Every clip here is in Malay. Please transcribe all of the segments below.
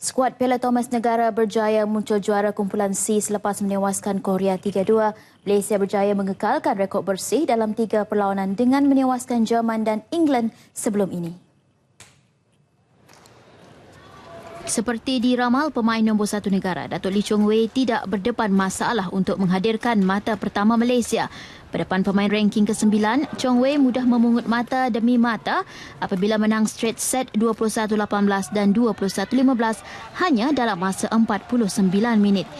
Skuad Piala Thomas Negara berjaya muncul juara kumpulan C selepas menewaskan Korea 3-2. Malaysia berjaya mengekalkan rekod bersih dalam tiga perlawanan dengan menewaskan Jerman dan England sebelum ini. Seperti diramal pemain nombor satu negara, Datuk Lee Chong Wei tidak berdepan masalah untuk menghadirkan mata pertama Malaysia. Berdepan pemain ranking ke-9, Chong Wei mudah memungut mata demi mata apabila menang straight set 21-18 dan 21-15 hanya dalam masa 49 minit.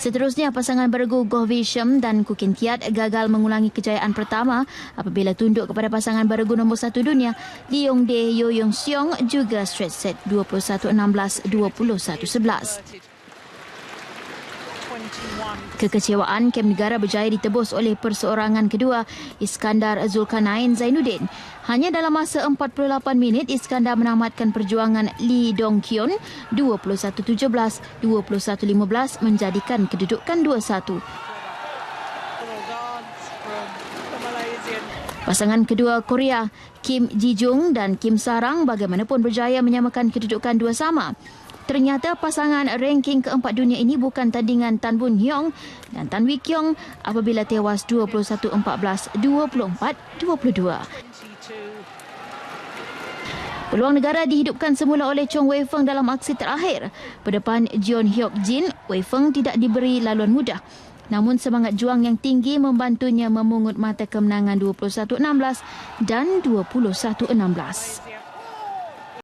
Seterusnya, pasangan bergu Goh Wei Shem dan Kukin Kiat gagal mengulangi kejayaan pertama apabila tunduk kepada pasangan bergu nombor satu dunia, Lee Yong Dae Yo Yong Seong juga straight set 21-16, 21-11. Kekecewaan kem negara berjaya ditebus oleh perseorangan kedua Iskandar Zulkarnain Zainuddin. Hanya dalam masa 48 minit Iskandar menamatkan perjuangan Lee Dong Kyun 21-17, 21-15 menjadikan kedudukan 2-1. Pasangan kedua Korea, Kim Ji Jung dan Kim Sarang bagaimanapun berjaya menyamakan kedudukan dua sama. Ternyata pasangan ranking keempat dunia ini bukan tandingan Tan Boon Hyong dan Tan Wee Kyung apabila tewas 21-14, 24-22. Peluang negara dihidupkan semula oleh Chong Wei Feng dalam aksi terakhir. Berdepan Jeon Hyok Jin, Wei Feng tidak diberi laluan mudah. Namun semangat juang yang tinggi membantunya memungut mata kemenangan 21-16 dan 21-16.